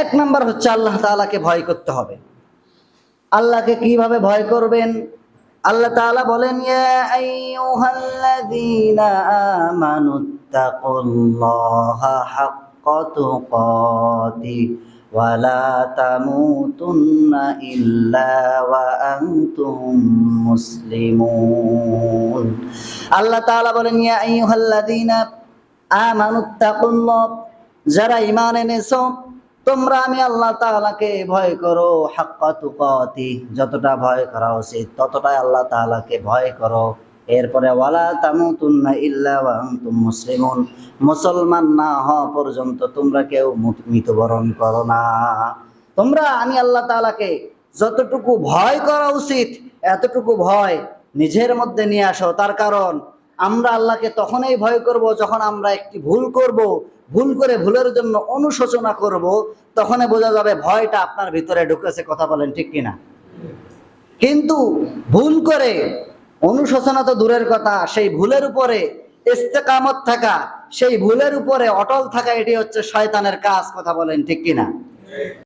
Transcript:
এক নাম্বার হচ্ছে আল্লাহ তাআলাকে ভয় করতে হবে। আল্লাহকে কীভাবে ভয় করবেন? আল্লাহ তাআলা বলেন আল্লাহ যারা ঈমান এনেছো তোমরা আমি আল্লাহ তাআলাকে ভয় করো, হাক্কা তুকাতি, যতটা ভয় করা উচিত ততটাই আল্লাহ তাআলাকে ভয় করো। এরপরে ওয়ালা তামুতুন্না ইল্লা ওয়া আনতুম মুসলিমুন, মুসলমান না হওয়া পর্যন্ত তোমরা কেউ মৃত্যুবরণ করো না। তোমরা আমি আল্লাহ তাআলাকে যতটুকু ভয় করা উচিত, এতটুকু ভয় নিজের মধ্যে নিয়ে আসো। তার কারণ আমরা আল্লাহকে তখনই ভয় করব যখন আমরা একটি ভুল করব, ভুল করে ভুলের জন্য অনুশোচনা করব, তখনই বোঝা যাবে ভয়টা আপনার ভিতরে ঢুকেছে, কথা বলেন ঠিক কিনা? কিন্তু ভুল করে অনুশোচনা তো দূরের কথা, সেই ভুলের উপরে ইস্তেকামত থাকা, সেই ভুলের উপরে অটল থাকা, এটি হচ্ছে শয়তানের কাজ, কথা বলেন ঠিক কিনা?